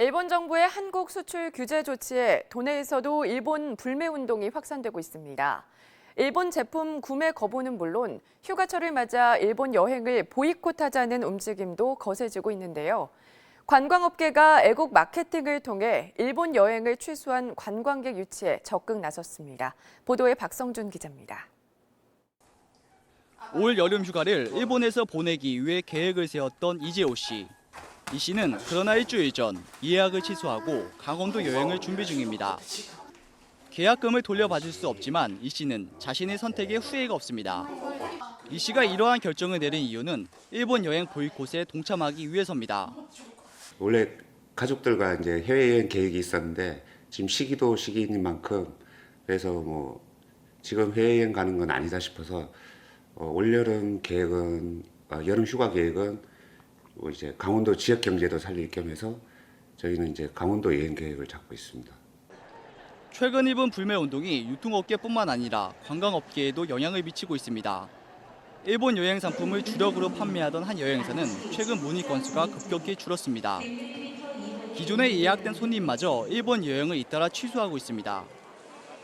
일본 정부의 한국 수출 규제 조치에 도내에서도 일본 불매 운동이 확산되고 있습니다. 일본 제품 구매 거부는 물론 휴가철을 맞아 일본 여행을 보이콧하자는 움직임도 거세지고 있는데요. 관광업계가 애국 마케팅을 통해 일본 여행을 취소한 관광객 유치에 적극 나섰습니다. 보도에 박성준 기자입니다. 올 여름 휴가를 일본에서 보내기 위해 계획을 세웠던 이재호 씨. 이 씨는 그러나 일주일 전 예약을 취소하고 강원도 여행을 준비 중입니다. 계약금을 돌려받을 수 없지만 이 씨는 자신의 선택에 후회가 없습니다. 이 씨가 이러한 결정을 내린 이유는 일본 여행 보이콧에 동참하기 위해서입니다. 원래 가족들과 이제 해외여행 계획이 있었는데 지금 시기도 시기인 만큼 그래서 뭐 지금 해외여행 가는 건 아니다 싶어서 어, 올여름 계획은 아, 여름 휴가 계획은 뭐 이제 강원도 지역 경제도 살릴 겸해서 저희는 이제 강원도 여행 계획을 잡고 있습니다. 최근 일본 불매 운동이 유통업계뿐만 아니라 관광업계에도 영향을 미치고 있습니다. 일본 여행 상품을 주력으로 판매하던 한 여행사는 최근 문의 건수가 급격히 줄었습니다. 기존에 예약된 손님마저 일본 여행을 잇따라 취소하고 있습니다.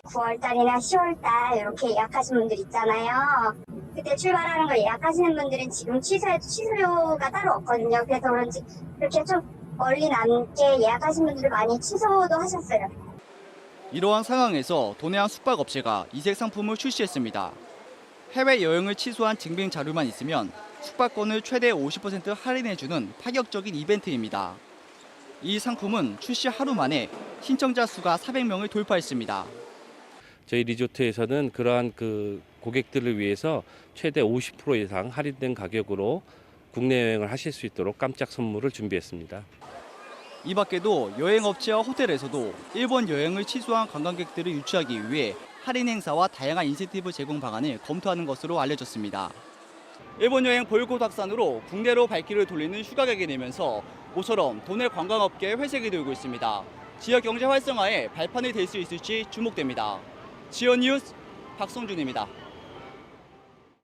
9월달이나 10월달 이렇게 예약하신 분들 있잖아요. 그때 출발하는 걸 예약하시는 분들은 지금 취소해도 취소료가 따로 없거든요. 그래서 그런지 그렇게 좀 멀리 남게 예약하신 분들이 많이 취소도 하셨어요. 이러한 상황에서 도내 한 숙박업체가 이색 상품을 출시했습니다. 해외 여행을 취소한 증빙 자료만 있으면 숙박권을 최대 50% 할인해주는 파격적인 이벤트입니다. 이 상품은 출시 하루 만에 신청자 수가 400명을 돌파했습니다. 저희 리조트에서는 그러한 그 고객들을 위해서 최대 50% 이상 할인된 가격으로 국내 여행을 하실 수 있도록 깜짝 선물을 준비했습니다. 이 밖에도 여행업체와 호텔에서도 일본 여행을 취소한 관광객들을 유치하기 위해 할인 행사와 다양한 인센티브 제공 방안을 검토하는 것으로 알려졌습니다. 일본 여행 보이콧 확산으로 국내로 발길을 돌리는 휴가객이 늘면서 모처럼 도내 관광업계에 회색이 돌고 있습니다. 지역 경제 활성화에 발판이 될 수 있을지 주목됩니다. 지연 뉴스 박성준입니다.